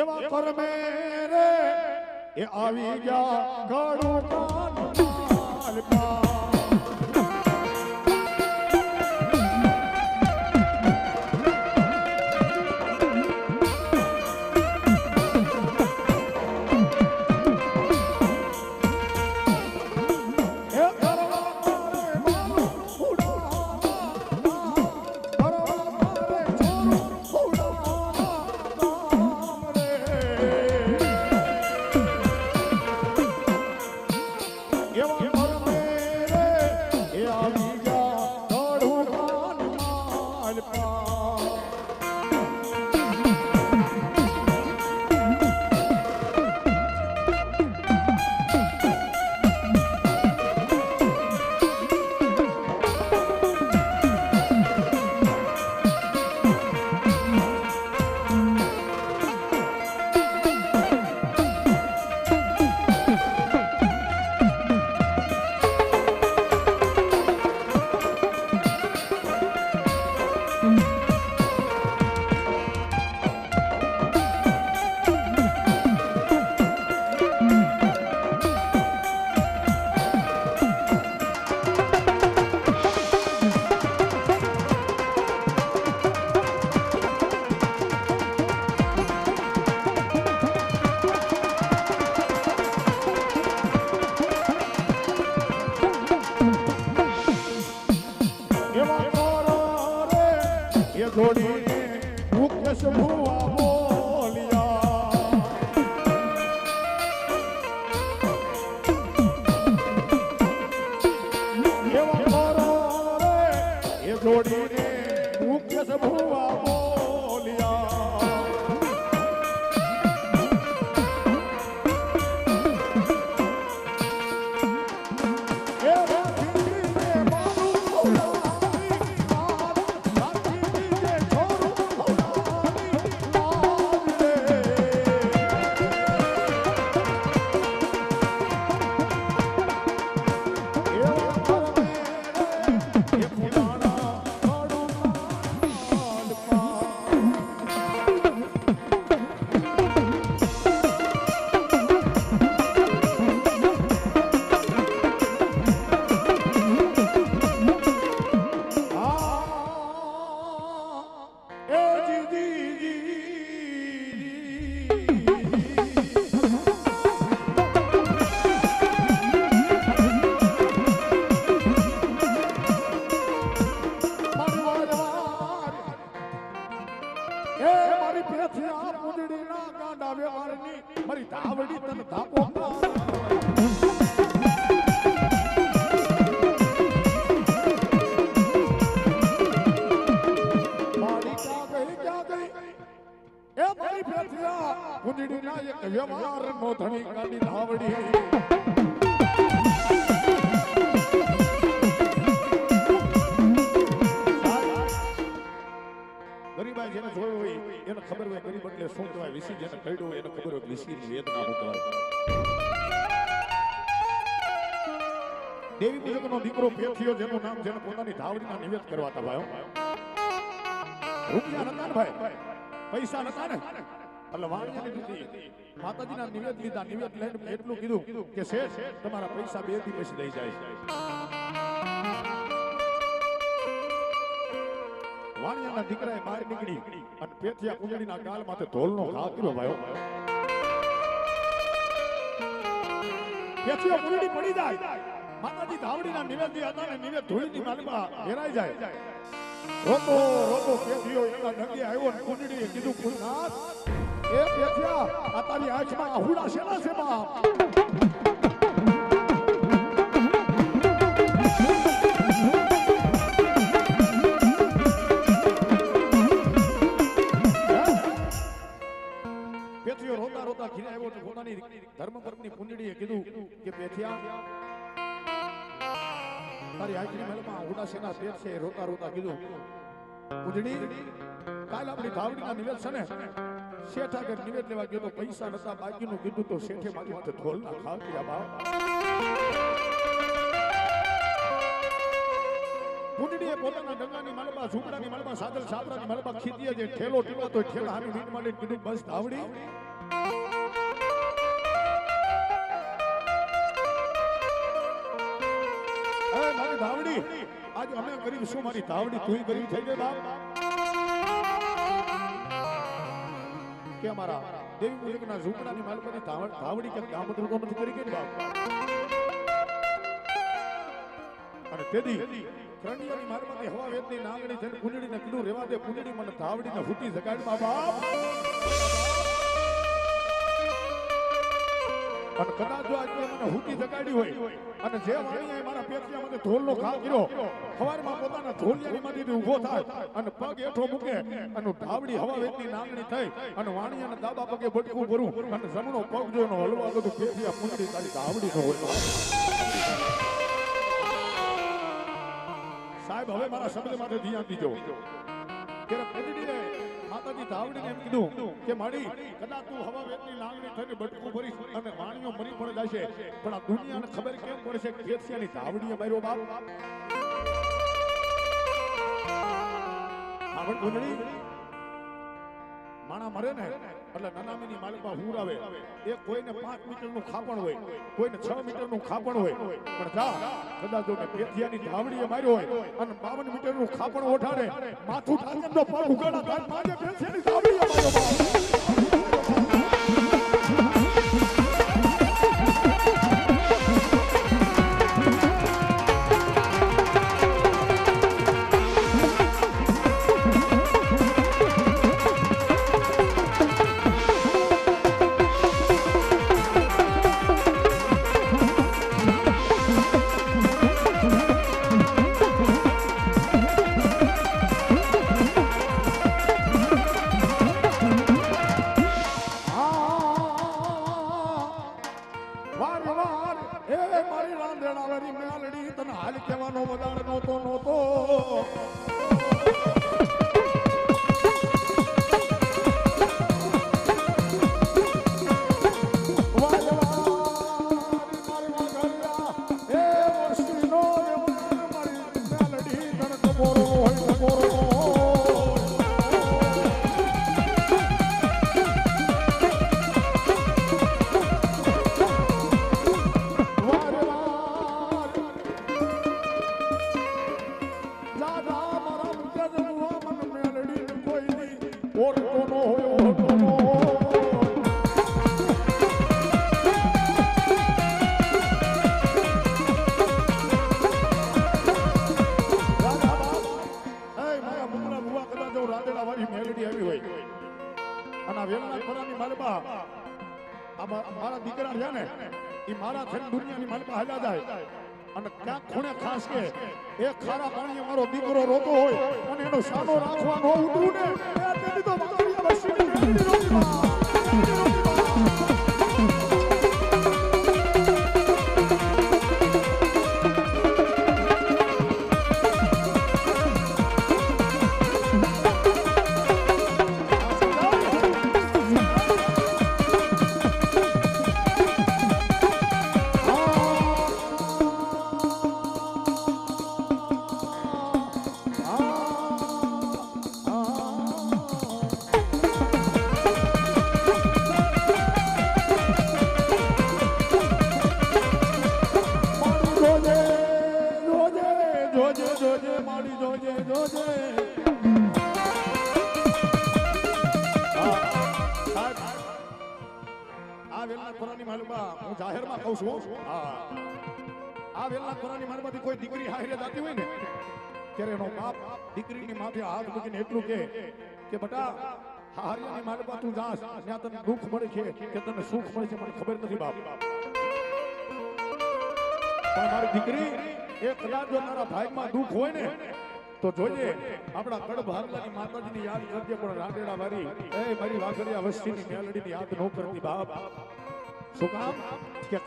એવા કરમે રે એ આવી ગયા ગળું કાન. એવા મારી આ આ પૂંજડીના ગાંડા વેવારની મારી ધાવડી તન ધાપો પૂંજડીના એક વ્યવહાર નો ધણી ધાવડી. વિસીની વેદના કહેવાય દેવી પૂજકનો દીકરો પેથિયો જેનું નામ જેને પોતાની ધાવડીના નિવેદ કરવા ભાઈઓ રૂપિયા નતા ને ભાઈ પૈસા નતા ને એટલે વાણિયાની દીધી માતાજીના નિવેદ લીધા નિવેદ લઈને એટલું કીધું કે શેઠ તમારા પૈસા બે દી પછી લઈ જાય વાણિયાના દીકરાએ બહાર નીકળી અને પેથિયા કુંજડીના ગાલ માથે ધોલનો ઘા કર્યો ભાઈઓ પેથિયો કુંજડી પડી જાય. માતાજી ધાવડીના નિવેદ હતા ને નિવેદ ધૂળની માલમાં ઘેરાઈ જાય. રોતો રોતો પેથિયો એના નંગે આવ્યો ને કુંજડીએ કીધું, કુલનાથ, એ પેથિયા આ તારી આંખમાં આહુડા શેના છે બાપ? કે પેથિયા તારી આંખની મહેલમાં ઉડાસીના પેટ છે રોતા રોતા કીધું ઉજડી કાલ આપણી ધાવડીના નિવેદ શેઠ આગળ નિવેદ લેવા ગયો તો પૈસા નતા, બાકીનું કીધું તો શેઠે મારી માથે ઢોલ ના ખાવ કર્યા બાપ. કુંડડીએ પોતાના ગંગાની માલમાં, ઝુંપડાની માલમાં, સાદલ સાપરાની માલમાં ખીતીએ જે ઠેલો ટીલો તો ઠેલા હાની મીટ માંડીને કીધું, બસ ધાવડી મારી ધાવડી. આજ અમે ગરીબ શું મારી ધાવડી? તું ગરીબ થઈ ગઈ બાપ. કે અમારા દેવી મુલકના ઝૂંપડાની માલકોની ધાવડી કે ગામડું તો નથી કરી ગઈ બાપ. અને તેથી કરણિયાની મારમાંથી હવા વેદની નાગણી થઈને કુંડળીને કીધું, રેવા દે કુંડળી મને ધાવડીને ફૂટી જગાડ બાપ. અને કદાચ જો આજે મને હુકી જગાડી હોય અને જે વાણીએ મારા પેટિયા મને ઢોલનો ઘા કર્યો સવારમાં પોતાના ઢોલિયાની માંથી ઊભો થાય અને પગ હેઠો મૂકે અને ધાવડી હવા વેદની નાંગણી થઈ અને વાણિયાના દાબા પગે બટકું ભરું અને જમણો પગ જોનો હલવા બધું પેટિયા પૂંડી તારી ધાવડી નો હોય સાહેબ, હવે મારા શબ્દ માટે ધ્યાન દીજો. કે કુંડળીએ માતાજી ધાવડીને એમ કીધું કે માડી, કદાચ તું હવા વેદની લાગણી થઈને બટકું ભરીશ અને વાણીઓ મરી પણ જશે. પણ આ દુનિયાને ખબર કેમ પડશે કે પેથિયાની ધાવડીએ માર્યો બાપ? આવડ માણા મરે ને એટલે નનામીની માલિકમાં હુર આવે. એ કોઈને પાંચ મીટરનું ખાપણ હોય, કોઈને છ મીટરનું ખાપણ હોય, પણ જા, કદાચ જો પેથિયાની ધાવડીએ માર્યો હોય અને બાવન મીટરનું ખાપણ ઓઠાડે માથું ઠાકરનો પગ ઉગાડા થાય માજે પેથિયાની ધાવડીએ માર્યો મારી રાંધેડા એ મારા થઈને દુનિયાની માલબા હાલ્યા જાય. અને ક્યાંક ખૂણે ખાસ કે એ ખારા પાણી મારો દીકરો રોતો હોય અને એનો સાનો ઉતરું ને તો હા, જાહેરમાં કહું છું આ વેલના ખોરાની માલમાંથી કોઈ દીકરી હારે જાતી હોય ને ત્યારે એનો બાપ દીકરીની માથે હાથ મૂકીને એટલું કે કે બટા હારિયાની માલમાં તું જાસ ત્યાં તને દુઃખ મળે છે કે તને સુખ મળે છે ખબર નથી બાપ. પણ મારી દીકરી એ કદાચ જો તારા દુઃખ હોય ને તો જોઈએ, આપણા કડ માતાજીની યાદ કરજે પણ રાંદેડા મારી એ મારી વાઘરિયા વસ્તીની મેલડીની યાદ ન કરતી બાપ.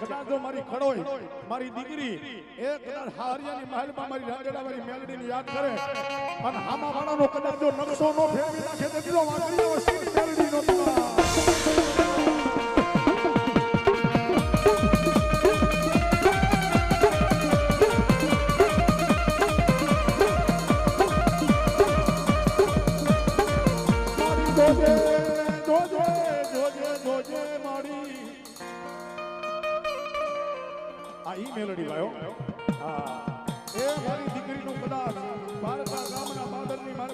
કદાચ મારી કડોય મારી દીકરી, એ કદાચ હારિયાની મહેલમાં મારી રાંદેડા મારી મેલડીની યાદ કરે અને હામા વાળાનો કદાચ જો નકશો નો ફેરવી નાખે તો વાઘરિયા વસ્તીની મેલડી નો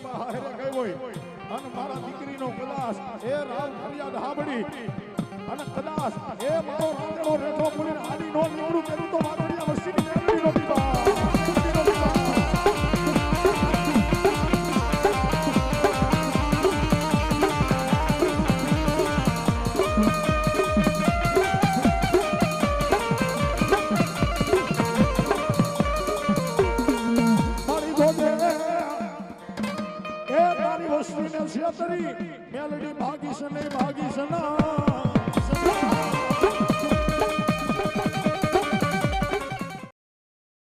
બાદરની મારા બા હારે ગઈ હોય. અને મારા દીકરીનો કદાચ એ રાવ ફરિયાદ હાંભળી. અને કદાચ એ મારો રાંધણો રેઠો પૂરીને આડી નો નીવડું કર્યું તો મારવાડિયા